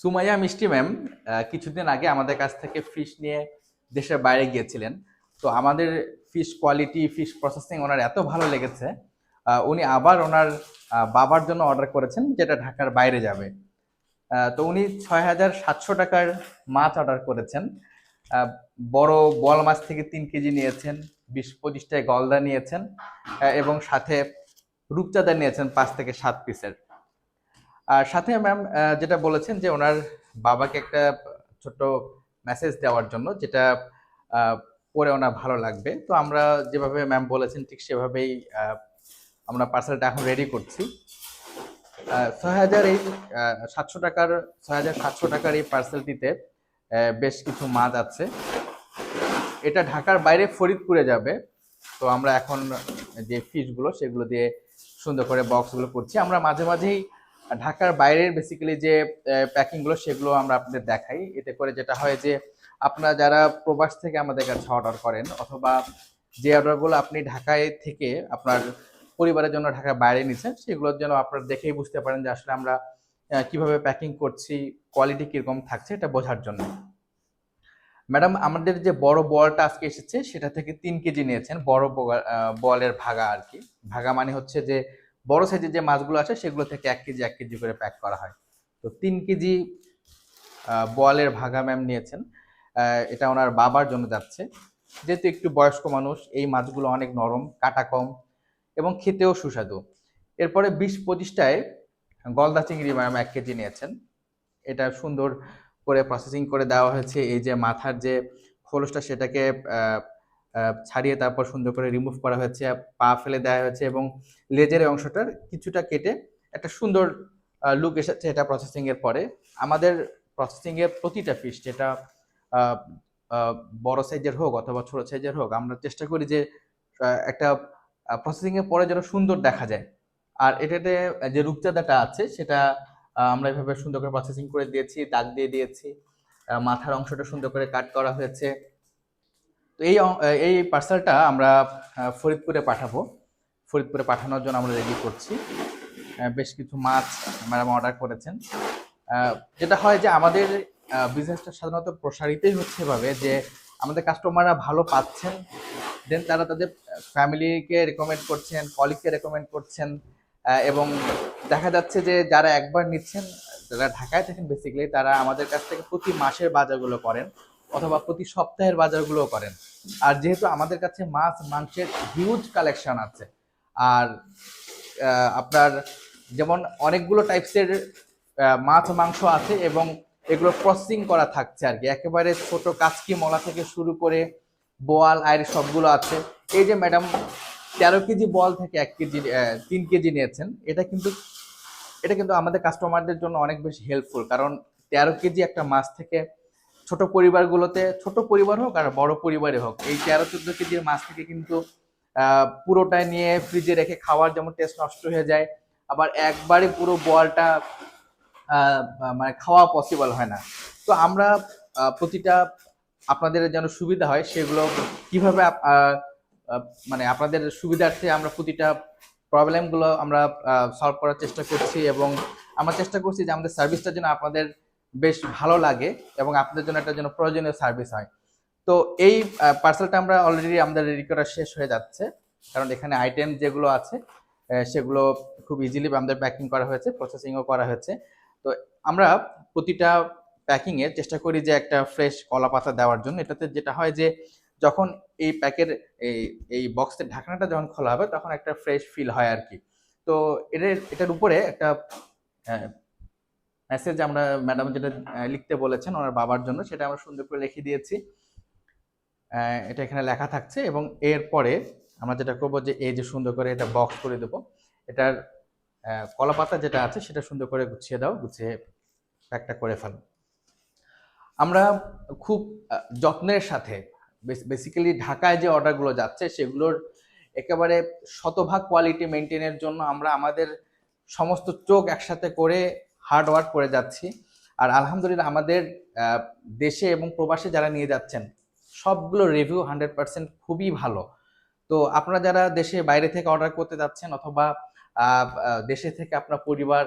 সুমাইয়া, মিষ্টি ম্যাম কিছুদিন আগে আমাদের কাছ থেকে ফিশ নিয়ে দেশের বাইরে গিয়েছিলেন। তো আমাদের ফিশ কোয়ালিটি, ফিশ প্রসেসিং ওনার এত ভালো লেগেছে উনি আবার ওনার বাবার জন্য অর্ডার করেছেন, যেটা ঢাকার বাইরে যাবে। তো উনি ছয় হাজার সাতশো টাকার মাছ অর্ডার করেছেন। বড় বল মাছ থেকে তিন কেজি নিয়েছেন, বিশ পঁচিশটায় গলদা নিয়েছেন এবং সাথে রূপচাঁদা নিয়েছেন পাঁচ থেকে সাত পিসের আর সাথে ম্যাম যেটা বলেছেন যে ওনার বাবাকে একটা ছোট্ট মেসেজ দেওয়ার জন্য, যেটা পরে ওনার ভালো লাগবে। তো আমরা যেভাবে ম্যাম বলেছেন, ঠিক সেভাবেই আমরা পার্সেলটা এখন রেডি করছি। ছয় হাজার এই সাতশো টাকার, ছয় হাজার সাতশো টাকার এই পার্সেলটিতে বেশ কিছু মাছ আছে। এটা ঢাকার বাইরে ফরিদপুরে যাবে। তো আমরা এখন যে ফিশগুলো সেগুলো দিয়ে সুন্দর করে বক্সগুলো করছি। আমরা মাঝে মাঝেই ঢাকার বাইরের বেসিক্যালি যে প্যাকিংগুলো সেগুলো আমরা আপনাদের দেখাই। এতে করে যেটা হয় যে, আপনারা যারা প্রবাস থেকে আমাদের কাছে অর্ডার করেন অথবা যে অর্ডারগুলো আপনি ঢাকায় থেকে আপনার পরিবারের জন্য ঢাকার বাইরে নিচ্ছেন সেগুলোর জন্য আপনারা দেখেই বুঝতে পারেন যে আসলে আমরা কীভাবে প্যাকিং করছি কোয়ালিটি কীরকম থাকছে, এটা বোঝার জন্য। ম্যাডাম, আমাদের যে বড় বলটা আজকে এসেছে, সেটা থেকে তিন কেজি নিয়েছেন। বড় বলের ভাগা আর কি। ভাগা মানে হচ্ছে যে বড় সাইজের যে মাছগুলো আছে, সেগুলো থেকে এক কেজি এক কেজি করে প্যাক করা হয়। তো তিন কেজি বলের ভাগা ম্যাম নিয়েছেন। এটা ওনার বাবার জন্য যাচ্ছে। যেহেতু একটু বয়স্ক মানুষ, এই মাছগুলো অনেক নরম, কাটা কম এবং খেতেও সুস্বাদু। এরপরে বিশ পঁচিশটায় গলদা চিংড়ি ম্যাম এক কেজি নিয়েছেন। এটা সুন্দর করে প্রসেসিং করে দেওয়া হয়েছে। এই যে মাথার যে খোলসটা, সেটাকে ছাড়িয়ে তারপর সুন্দর করে রিমুভ করা হয়েছে পা ফেলে দেওয়া হয়েছে এবং লেজের অংশটার কিছুটা কেটে একটা সুন্দর লুক এসেছে এটা প্রসেসিংয়ের পরে। আমাদের প্রসেসিংয়ের প্রতিটা ফিশ যেটা বড় সাইজের হোক অথবা ছোট সাইজের হোক, আমরা চেষ্টা করি যে একটা প্রসেসিংয়ের পরে যেন সুন্দর দেখা যায়। আর এটাতে যে রূপচাঁদাটা আছে সেটা আমরা এভাবে সুন্দর করে প্রসেসিং করে দিয়েছি, দাগ দিয়ে দিয়েছি মাথার অংশটা সুন্দর করে কাট করা হয়েছে। তো এই এই পার্সেলটা আমরা ফরিদপুরে পাঠাবো। ফরিদপুরে পাঠানোর জন্য আমরা রেডি করছি। বেশ কিছু মাছ ম্যাডাম অর্ডার করেছেন। যেটা হয় যে আমাদের বিজনেসটা সাধারণত প্রসারিতই হচ্ছে এভাবে যে আমাদের কাস্টমাররা ভালো পাচ্ছেন দেন তারা তাদের ফ্যামিলিকে রেকমেন্ড করছেন কলিগকে রেকমেন্ড করছেন এবং দেখা যাচ্ছে যে যারা একবার নিচ্ছেন, যারা ঢাকায় থাকেন বেসিক্যালি তারা আমাদের কাছ থেকে প্রতি মাসের বাজারগুলো করেন। অথবা প্রতি সপ্তাহের বাজারগুলো করেন। আর যেহেতু আমাদের কাছে মাছ, মাংসের হিউজ কালেকশন আছে, আর আপনার যেমন অনেকগুলো টাইপসের মাছ, মাংস আছে এবং এগুলো প্রসেসিং করা থাকছে আর কি। একেবারে ছোট কাচকি মলা থেকে শুরু করে বোয়াল আয়ের সবগুলো আছে। এই যে ম্যাডাম তেরো কেজি বল থেকে এক কেজি তিন কেজি নিয়েছেন, এটা কিন্তু এটা কিন্তু আমাদের কাস্টমারদের জন্য অনেক বেশি হেল্পফুল কারণ তেরো কেজি একটা মাছ থেকে ছোট পরিবারগুলোতে ছোট পরিবার হোক আর বড় পরিবারে হোক এই তেরো চোদ্দ কেজির মাছ থেকে কিন্তু আহ, পুরোটাই নিয়ে ফ্রিজে রেখে খাওয়ার যেমন টেস্ট নষ্ট হয়ে যায় আবার একবারে পুরো বলটা মানে খাওয়া পসিবল হয় না। তো আমরা প্রতিটা আপনাদের যেন সুবিধা হয় সেগুলো কীভাবে মানে আপনাদের সুবিধার্থে আমরা প্রতিটা প্রবলেমগুলো আমরা সলভ করার চেষ্টা করছি এবং আমরা চেষ্টা করছি যে আমাদের সার্ভিসটা যেন আপনাদের বেশ ভালো লাগে এবং আপনাদের জন্য একটা যেন প্রয়োজনীয় সার্ভিস হয়। তো এই পার্সেলটা আমরা অলরেডি আমাদের রেডি করা শেষ হয়ে যাচ্ছে, কারণ এখানে আইটেম যেগুলো আছে সেগুলো খুব ইজিলি আমাদের প্যাকিং করা হয়েছে প্রসেসিংও করা হয়েছে। তো আমরা প্রতিটা প্যাকিংয়ে চেষ্টা করি যে একটা ফ্রেশ কলা পাতা দেওয়ার জন্য। এটাতে যেটা হয় যে, যখন এই প্যাকের এই এই বক্সের ঢাকনাটা যখন খোলা হবে, তখন একটা ফ্রেশ ফিল হয় আর কি। তো এটার এটার উপরে একটা মেসেজ আমরা ম্যাডাম যেটা লিখতে বলেছেন, ওনার বাবার জন্য, সেটা আমরা সুন্দর করে লিখে দিয়েছি। এটা এখানে লেখা থাকছে এবং এরপরে আমরা যেটা করব যে, এই যে সুন্দর করে এটা বক্স করে দেবো। এটার কলাপাতা যেটা আছে, সেটা সুন্দর করে গুছিয়ে দাও, গুছিয়ে প্যাকটা করে ফেলো। আমরা খুব যত্নের সাথে বেসিক্যালি ঢাকায় যে অর্ডারগুলো যাচ্ছে, সেগুলোর একেবারে শতভাগ কোয়ালিটি মেনটেনের জন্য আমরা আমাদের সমস্ত চোখ একসাথে করে হার্ড ওয়ার্ক করে যাচ্ছি। আর আলহামদুলিল্লাহ আমাদের দেশে এবং প্রবাসে যারা নিয়ে যাচ্ছেন, সবগুলো রিভিউ হান্ড্রেড পার্সেন্ট খুবই ভালো। তো আপনারা যারা দেশে বাইরে থেকে অর্ডার করতে যাচ্ছেন অথবা দেশে থেকে আপনার পরিবার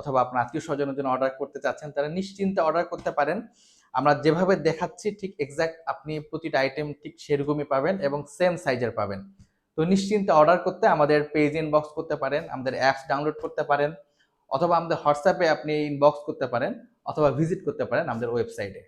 অথবা আপনার আত্মীয় স্বজনের জন্য অর্ডার করতে চাচ্ছেন তারা নিশ্চিন্তে অর্ডার করতে পারেন। আমরা যেভাবে দেখাচ্ছি, ঠিক এক্স্যাক্ট আপনি প্রতিটা আইটেম ঠিক সেরকমই পাবেন এবং সেম সাইজের পাবেন। তো নিশ্চিন্তে অর্ডার করতে আমাদের পেজ ইনবক্স করতে পারেন, আমাদের অ্যাপস ডাউনলোড করতে পারেন। অথবা আমাদের হোয়াটসঅ্যাপে আপনি ইনবক্স করতে পারেন অথবা ভিজিট করতে পারেন আমাদের ওয়েবসাইটে